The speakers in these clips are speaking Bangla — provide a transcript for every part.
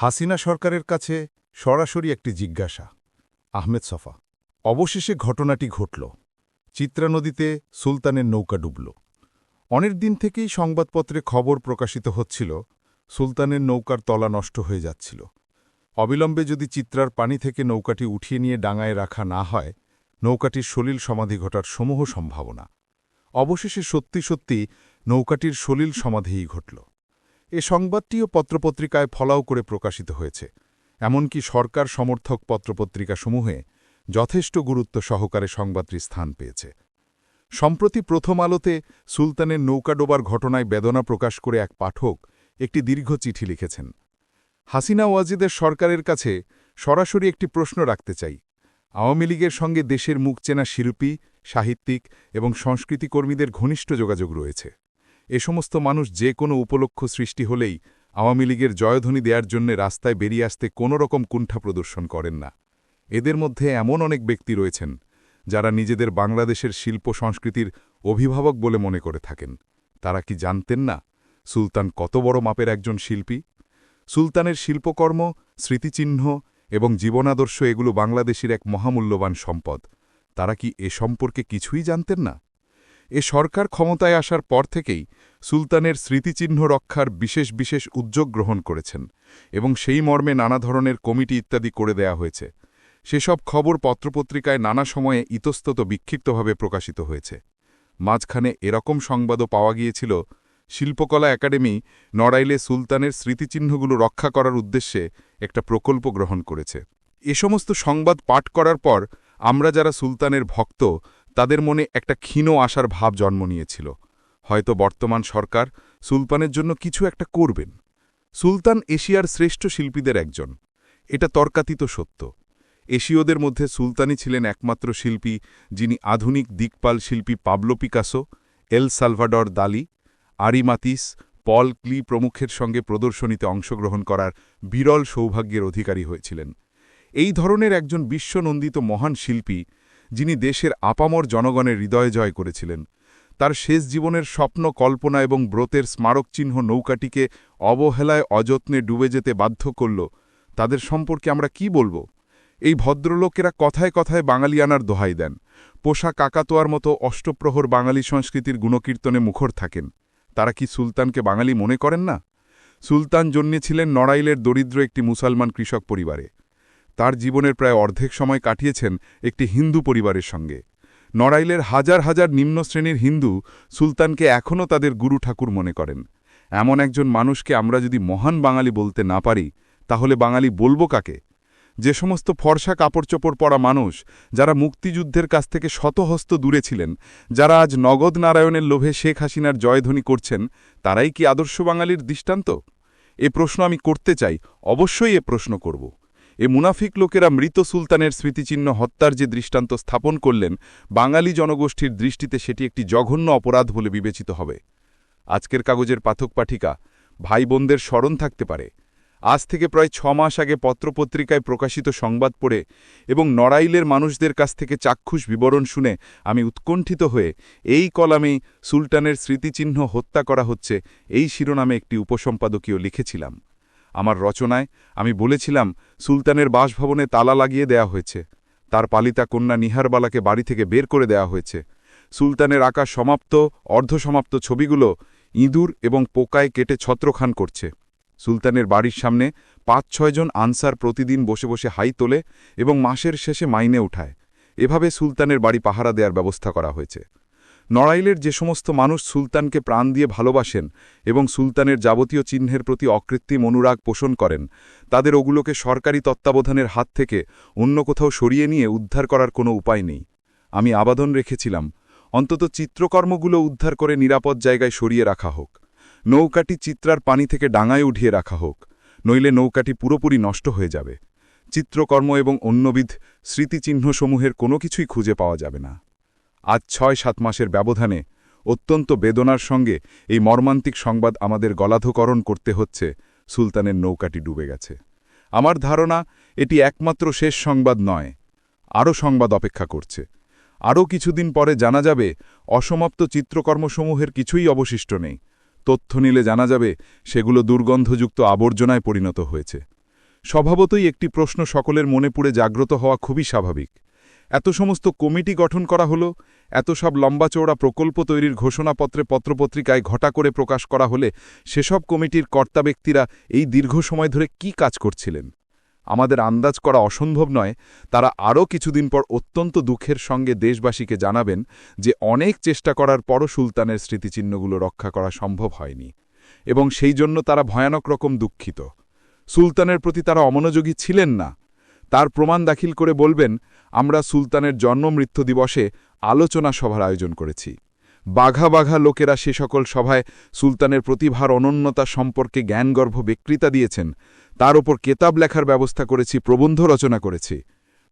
হাসিনা সরকারের কাছে সরাসরি একটি জিজ্ঞাসা। আহমেদ সফা, অবশেষে ঘটনাটি ঘটল। চিত্রা নদীতে সুলতানের নৌকা ডুবল। অনেক দিন থেকেই সংবাদপত্রে খবর প্রকাশিত হচ্ছিল, সুলতানের নৌকার তলা নষ্ট হয়ে যাচ্ছিল। অবিলম্বে যদি চিত্রার পানি থেকে নৌকাটি উঠিয়ে নিয়ে ডাঙায় রাখা না হয়, নৌকাটির সলিল সমাধি ঘটার সমূহ সম্ভাবনা। অবশেষে সত্যি সত্যি নৌকাটির সলিল সমাধিই ঘটল। এ সংবাদটিও পত্রপত্রিকায় ফলাও করে প্রকাশিত হয়েছে। এমনকি সরকার সমর্থক পত্রপত্রিকাসমূহে যথেষ্ট গুরুত্ব সহকারে সংবাদটি স্থান পেয়েছে। সম্প্রতি প্রথম আলোতে সুলতানের নৌকা ডোবার ঘটনায় বেদনা প্রকাশ করে এক পাঠক একটি দীর্ঘ চিঠি লিখেছেন। হাসিনা ওয়াজিদের সরকারের কাছে সরাসরি একটি প্রশ্ন রাখতে চাই। আওয়ামী লীগের সঙ্গে দেশের মুখ চেনা শিল্পী, সাহিত্যিক এবং সংস্কৃতিকর্মীদের ঘনিষ্ঠ যোগাযোগ রয়েছে। এ সমস্ত মানুষ যে কোনো উপলক্ষ সৃষ্টি হলেই আওয়ামী লীগের জয়ধ্বনি দেওয়ার জন্য রাস্তায় বেরিয়ে আসতে কোনো রকম কুণ্ঠা প্রদর্শন করেন না। এদের মধ্যে এমন অনেক ব্যক্তি রয়েছেন যারা নিজেদের বাংলাদেশের শিল্প সংস্কৃতির অভিভাবক বলে মনে করে থাকেন। তারা কি জানতেন না সুলতান কত বড় মাপের একজন শিল্পী? সুলতানের শিল্পকর্ম, স্মৃতিচিহ্ন এবং জীবনাদর্শ এগুলো বাংলাদেশের এক মহামূল্যবান সম্পদ। তারা কি এ সম্পর্কে কিছুই জানতেন না? এ সরকার ক্ষমতায় আসার পর থেকেই সুলতানের স্মৃতিচিহ্ন রক্ষার বিশেষ বিশেষ উদ্যোগ গ্রহণ করেছেন এবং সেই মর্মে নানা ধরনের কমিটি ইত্যাদি করে দেয়া হয়েছে। সেসব খবর পত্রপত্রিকায় নানা সময়ে ইতস্তত বিক্ষিপ্তভাবে প্রকাশিত হয়েছে। মাঝখানে এরকম সংবাদও পাওয়া গিয়েছিল, শিল্পকলা একাডেমি নড়াইলে সুলতানের স্মৃতিচিহ্নগুলো রক্ষা করার উদ্দেশ্যে একটা প্রকল্প গ্রহণ করেছে। এ সমস্ত সংবাদ পাঠ করার পর আমরা যারা সুলতানের ভক্ত তাদের মনে একটা ক্ষীণ আশার ভাব জন্ম নিয়েছিল। হয়তো বর্তমান সরকার সুলতানের জন্য কিছু একটা করবেন। সুলতান এশিয়ার শ্রেষ্ঠ শিল্পীদের একজন। এটা তর্কাতীত সত্য। এশীয়দের মধ্যে সুলতানি ছিলেন একমাত্র শিল্পী যিনি আধুনিক দিকপাল শিল্পী পাবলো পিকাসো, এল সালভাডর দালি, আরিমাতিস, পল ক্লি প্রমুখের সঙ্গে প্রদর্শনীতে অংশগ্রহণ করার বিরল সৌভাগ্যের অধিকারী হয়েছিলেন। এই ধরনের একজন বিশ্বনন্দিত মহান শিল্পী যিনি দেশের আপামর জনগণের হৃদয় জয় করেছিলেন। তার শেষ জীবনের স্বপ্ন, কল্পনা এবং ব্রতের স্মারকচিহ্ন নৌকাটিকে অবহেলায়, অযত্নে ডুবে যেতে বাধ্য করল। তাদের সম্পর্কে আমরা কি বলব? এই ভদ্রলোকেরা কথায় কথায় বাঙালিয়ানার দোহাই দেন। পোষা কাকাতোয়ার মতো অষ্টপ্রহর বাঙালি সংস্কৃতির গুণকীর্তনে মুখর থাকেন। তারা কি সুলতানকে বাঙালি মনে করেন না? সুলতান জন্মেছিলেন নড়াইলের দরিদ্র একটি মুসলমান কৃষক পরিবারে। তার জীবনের প্রায় অর্ধেক সময় কাটিয়েছেন একটি হিন্দু পরিবারের সঙ্গে। নড়াইলের হাজার হাজার নিম্ন শ্রেণির হিন্দু সুলতানকে এখনও তাদের গুরু ঠাকুর মনে করেন। এমন একজন মানুষকে আমরা যদি মহান বাঙালি বলতে না পারি, তাহলে বাঙালি বলব কাকে? যে সমস্ত ফর্সা কাপড়চোপড় পরা মানুষ, যারা মুক্তিযুদ্ধের কাছ থেকে শতহস্ত দূরে ছিলেন, যারা আজ নগদ নারায়ণের লোভে শেখ হাসিনার জয়ধ্বনি করছেন, তারাই কি আদর্শ বাঙালির দৃষ্টান্ত? এ প্রশ্ন আমি করতে চাই, অবশ্যই এ প্রশ্ন করব। এ মুনাফিক লোকেরা মৃত সুলতানের স্মৃতিচিহ্ন হত্যার যে দৃষ্টান্ত স্থাপন করলেন, বাঙালি জনগোষ্ঠীর দৃষ্টিতে সেটি একটি জঘন্য অপরাধ বলে বিবেচিত হবে। আজকের কাগজের পাঠক পাঠিকা ভাই বোনদের স্মরণ থাকতে পারে। আজ থেকে প্রায় ছ মাস আগে পত্রপত্রিকায় প্রকাশিত সংবাদ পড়ে এবং নড়াইলের মানুষদের কাছ থেকে চাক্ষুষ বিবরণ শুনে আমি উৎকণ্ঠিত হয়ে এই কলামেই সুলতানের স্মৃতিচিহ্ন হত্যা করা হচ্ছে, এই শিরোনামে একটি উপসম্পাদকীয় লিখেছিলাম। আমার রচনায় আমি বলেছিলাম, সুলতানের বাসভবনে তালা লাগিয়ে দেয়া হয়েছে। তার পালিতা কন্যা নিহারবালাকে বাড়ি থেকে বের করে দেয়া হয়েছে। সুলতানের আঁকা সমাপ্ত, অর্ধসমাপ্ত ছবিগুলো ইঁদুর এবং পোকায় কেটে ছত্রখান করছে। সুলতানের বাড়ির সামনে পাঁচ ছয়জন আনসার প্রতিদিন বসে বসে হাই তোলে এবং মাসের শেষে মাইনে উঠায়। এভাবে সুলতানের বাড়ি পাহারা দেওয়ার ব্যবস্থা করা হয়েছে। নড়াইলের যে সমস্ত মানুষ সুলতানকে প্রাণ দিয়ে ভালোবাসেন এবং সুলতানের যাবতীয় চিহ্নের প্রতি অকৃত্রিম অনুরাগ পোষণ করেন, তাদের ওগুলোকে সরকারি তত্ত্বাবধানের হাত থেকে অন্য কোথাও সরিয়ে নিয়ে উদ্ধার করার কোনো উপায় নেই। আমি আবাদন রেখেছিলাম। অন্তত চিত্রকর্মগুলো উদ্ধার করে নিরাপদ জায়গায় সরিয়ে রাখা হোক। নৌকাটি চিত্রার পানি থেকে ডাঙায় উঠিয়ে রাখা হোক, নইলে নৌকাটি পুরোপুরি নষ্ট হয়ে যাবে। চিত্রকর্ম এবং অন্যবিধ স্মৃতিচিহ্নসমূহের কোনো কিছুই খুঁজে পাওয়া যাবে না। আজ ছয় সাত মাসের ব্যবধানে অত্যন্ত বেদনার সঙ্গে এই মর্মান্তিক সংবাদ আমাদের গলাধকরণ করতে হচ্ছে, সুলতানের নৌকাটি ডুবে গেছে। আমার ধারণা, এটি একমাত্র শেষ সংবাদ নয়, আরও সংবাদ অপেক্ষা করছে। আরও কিছুদিন পরে জানা যাবে, অসমাপ্ত চিত্রকর্মসমূহের কিছুই অবশিষ্ট নেই। তথ্য নিলে জানা যাবে, সেগুলো দুর্গন্ধযুক্ত আবর্জনায় পরিণত হয়েছে। স্বভাবতই একটি প্রশ্ন সকলের মনে পুড়ে জাগ্রত হওয়া খুবই স্বাভাবিক। এত সমস্ত কমিটি গঠন করা হলো, এত সব লম্বা চৌড়া প্রকল্প তৈরির ঘোষণাপত্রে পত্রপত্রিকায় ঘটা করে প্রকাশ করা হলে সেসব কমিটির কর্তা ব্যক্তিরা এই দীর্ঘ সময় ধরে কি কাজ করছিলেন? আমাদের আন্দাজ করা অসম্ভব নয়, তারা আরও কিছুদিন পর অত্যন্ত দুঃখের সঙ্গে দেশবাসীকে জানাবেন যে অনেক চেষ্টা করার পরও সুলতানের স্মৃতিচিহ্নগুলো রক্ষা করা সম্ভব হয়নি এবং সেই জন্য তারা ভয়ানক রকম দুঃখিত। সুলতানের প্রতি তারা অমনোযোগী ছিলেন না। তার প্রমাণ দাখিল করে বলবেন আমরা সুলতানের জন্ম মৃত্যু দিবসে আলোচনা সভার আয়োজন করেছি। বাঘা বাঘা লোকেরা সে সকল সভায় সুলতানের প্রতিভার অনন্যতা সম্পর্কে জ্ঞানগর্ভ বক্তৃতা দিয়েছেন। তার ওপর কেতাব লেখার ব্যবস্থা করেছি, প্রবন্ধ রচনা করেছি।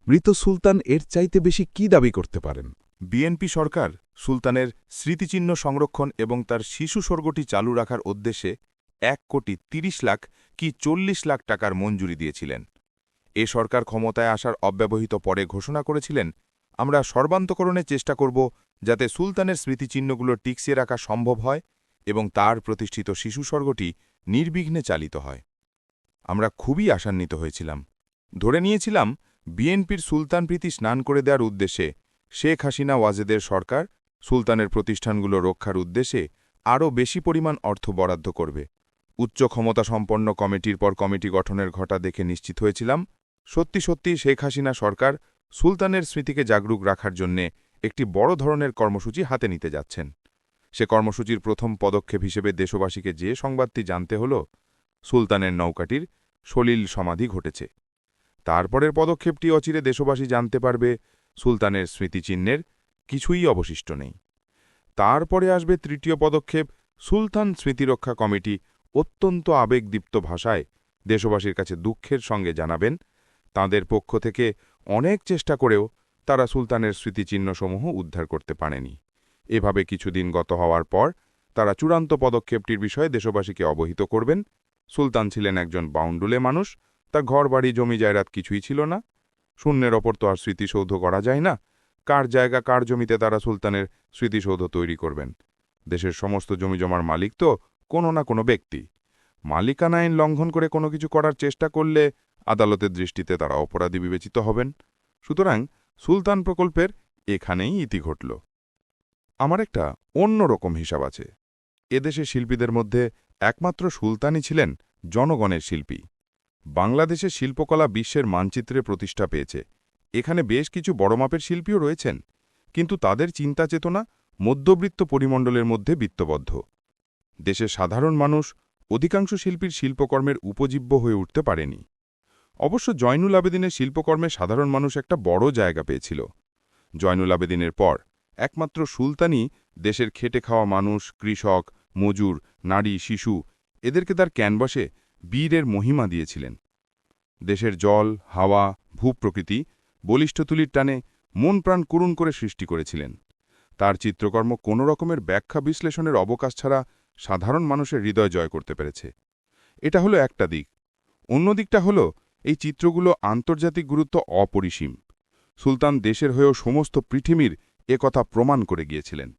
মৃত সুলতান এর চাইতে বেশি কি দাবি করতে পারেন? বিএনপি সরকার সুলতানের স্মৃতিচিহ্ন সংরক্ষণ এবং তার শিশু স্বর্গটি চালু রাখার উদ্দেশ্যে এক কোটি ৩০ লাখ কি চল্লিশ লাখ টাকার মঞ্জুরি দিয়েছিলেন। এ সরকার ক্ষমতায় আসার অব্যবহিত পরে ঘোষণা করেছিলেন, আমরা সর্বান্তকরণের চেষ্টা করব যাতে সুলতানের স্মৃতিচিহ্নগুলো টিকসিয়ে রাখা সম্ভব হয় এবং তার প্রতিষ্ঠিত শিশু স্বর্গটি নির্বিঘ্নে চালিত হয়। আমরা খুবই আশান্বিত হয়েছিলাম। ধরে নিয়েছিলাম, বিএনপির সুলতানপ্রীতি স্নান করে দেওয়ার উদ্দেশ্যে শেখ হাসিনা ওয়াজেদের সরকার সুলতানের প্রতিষ্ঠানগুলো রক্ষার উদ্দেশ্যে আরও বেশি পরিমাণ অর্থ বরাদ্দ করবে। উচ্চ ক্ষমতা সম্পন্ন কমিটির পর কমিটি গঠনের ঘটা দেখে নিশ্চিত হয়েছিলাম সত্যি সত্যি শেখ হাসিনা সরকার সুলতানের স্মৃতিকে জাগরুক রাখার জন্যে একটি বড় ধরনের কর্মসূচি হাতে নিতে যাচ্ছেন। সে কর্মসূচির প্রথম পদক্ষেপ হিসেবে দেশবাসীকে যে সংবাদটি জানতে হল, সুলতানের নৌকাটির সলিল সমাধি ঘটেছে। তারপরের পদক্ষেপটি অচিরে দেশবাসী জানতে পারবে, সুলতানের স্মৃতিচিহ্নের কিছুই অবশিষ্ট নেই। তারপরে আসবে তৃতীয় পদক্ষেপ, সুলতান স্মৃতিরক্ষা কমিটি অত্যন্ত আবেগদীপ্ত ভাষায় দেশবাসীর কাছে দুঃখের সঙ্গে জানাবেন তাদের পক্ষ থেকে অনেক চেষ্টা করেও তারা সুলতানের স্মৃতিচিহ্নসমূহ উদ্ধার করতে পারেনি। এভাবে কিছুদিন গত হওয়ার পর তারা চূড়ান্ত পদক্ষেপটির বিষয়ে দেশবাসীকে অবহিত করবেন। সুলতান ছিলেন একজন বাউন্ডুলে মানুষ তার ঘরবাড়ি, জমি জায়রাত কিছুই ছিল না। শূন্যের ওপর তো আর স্মৃতিসৌধ করা যায় না। কার জায়গা, কার জমিতে তারা সুলতানের স্মৃতিসৌধ তৈরি করবেন? দেশের সমস্ত জমিজমার মালিক তো কোনো না কোনো ব্যক্তি। মালিকানা আইন লঙ্ঘন করে কোনো কিছু করার চেষ্টা করলে আদালতের দৃষ্টিতে তারা অপরাধী বিবেচিত হবেন। সুতরাং সুলতান প্রকল্পের এখানেই ইতি ঘটল। আমার একটা অন্য রকম হিসাব আছে। এদেশে শিল্পীদের মধ্যে একমাত্র সুলতানই ছিলেন জনগণের শিল্পী। বাংলাদেশের শিল্পকলা বিশ্বের মানচিত্রে প্রতিষ্ঠা পেয়েছে। এখানে বেশ কিছু বড় মাপের শিল্পীও রয়েছেন। কিন্তু তাদের চিন্তা চেতনা মধ্যবৃত্ত পরিমণ্ডলের মধ্যে বিত্তবদ্ধ। দেশের সাধারণ মানুষ অধিকাংশ শিল্পীর শিল্পকর্মের উপজীব্য হয়ে উঠতে পারেনি। অবশ্য জয়নুল আবেদিনের শিল্পকর্মে সাধারণ মানুষ একটা বড় জায়গা পেয়েছিল। জয়নুল আবেদিনের পর একমাত্র সুলতানই দেশের খেটে খাওয়া মানুষ, কৃষক, মজুর, নারী, শিশু এদেরকে তার ক্যানভাসে বীরের মহিমা দিয়েছিলেন। দেশের জল, হাওয়া, ভূপ্রকৃতি বলিষ্ঠ তুলির টানে মন প্রাণ করুণ করে সৃষ্টি করেছিলেন। তার চিত্রকর্ম কোনো রকমের ব্যাখ্যা বিশ্লেষণের অবকাশ ছাড়া সাধারণ মানুষের হৃদয় জয় করতে পেরেছে। এটা হলো একটা দিক। অন্য দিকটা হলো এই চিত্রগুলো আন্তর্জাতিক গুরুত্ব অপরিসীম। সুলতান দেশের হয়েও সমস্ত পৃথিবীর কথা প্রমাণ করে গিয়েছিলেন।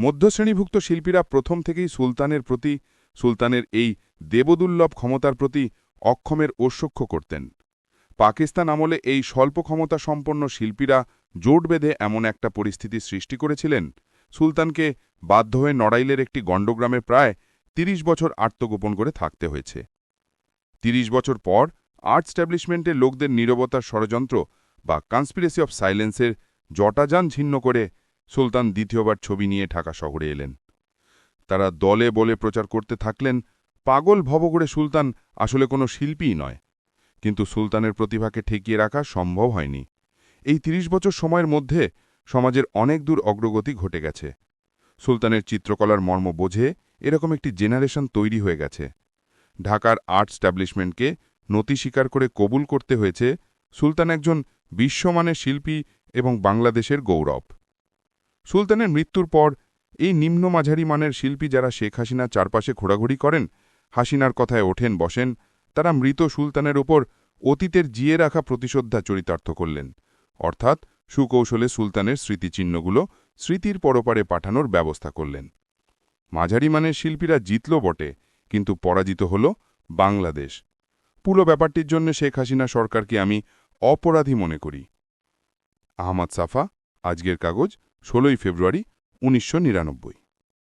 মধ্যশ্রেণীভুক্ত শিল্পীরা প্রথম থেকেই সুলতানের প্রতি, সুলতানের এই দেবদুর্লভ ক্ষমতার প্রতি অক্ষমের ঐশ্বক্ষ করতেন। পাকিস্তান আমলে এই স্বল্প ক্ষমতা সম্পন্ন শিল্পীরা জোট বেঁধে এমন একটা পরিস্থিতি সৃষ্টি করেছিলেন, সুলতানকে বাধ্য হয়ে নড়াইলের একটি গণ্ডগ্রামে প্রায় ৩০ বছর আত্মগোপন করে থাকতে হয়েছে। ৩০ বছর পর আর্ট স্ট্যাবলিশমেন্টের লোকদের নীরবতার ষড়যন্ত্র বা কনস্পিরেসি অফ সাইলেন্সের জটাযান ছিন্ন করে সুলতান দ্বিতীয়বার ছবি নিয়ে ঢাকা শহরে এলেন। তারা দলে বলে প্রচার করতে থাকলেন, পাগল ভবগড়ে সুলতান আসলে কোনো শিল্পীই নয়। কিন্তু সুলতানের প্রতিভাকে ঠেকিয়ে রাখা সম্ভব হয়নি। এই ৩০ বছর সময়ের মধ্যে সমাজের অনেক দূর অগ্রগতি ঘটে গেছে। সুলতানের চিত্রকলার মর্ম বোঝে এরকম একটি জেনারেশন তৈরি হয়ে গেছে। ঢাকার আর্ট স্ট্যাবলিশমেন্টকে নতি স্বীকার করে কবুল করতে হয়েছে সুলতান একজন বিশ্বমানের শিল্পী এবং বাংলাদেশের গৌরব। সুলতানের মৃত্যুর পর এই নিম্ন মাঝারি মানের শিল্পী যারা শেখ হাসিনার চারপাশে ঘোরাঘুরি করেন, হাসিনার কথায় ওঠেন, বসেন, তারা মৃত সুলতানের ওপর অতীতের জিয়ে রাখা প্রতিশোদ্ধা চরিতার্থ করলেন। অর্থাৎ সুকৌশলে সুলতানের স্মৃতিচিহ্নগুলো স্মৃতির পরপারে পাঠানোর ব্যবস্থা করলেন। মাঝারি মানের শিল্পীরা জিতল বটে, কিন্তু পরাজিত হল বাংলাদেশ। পুরো ব্যাপারটির জন্য শেখ হাসিনা সরকারকে আমি অপরাধী মনে করি। আহমদ সাফা, আজকের কাগজ, ষোলোই ফেব্রুয়ারি, উনিশশো নিরানব্বই।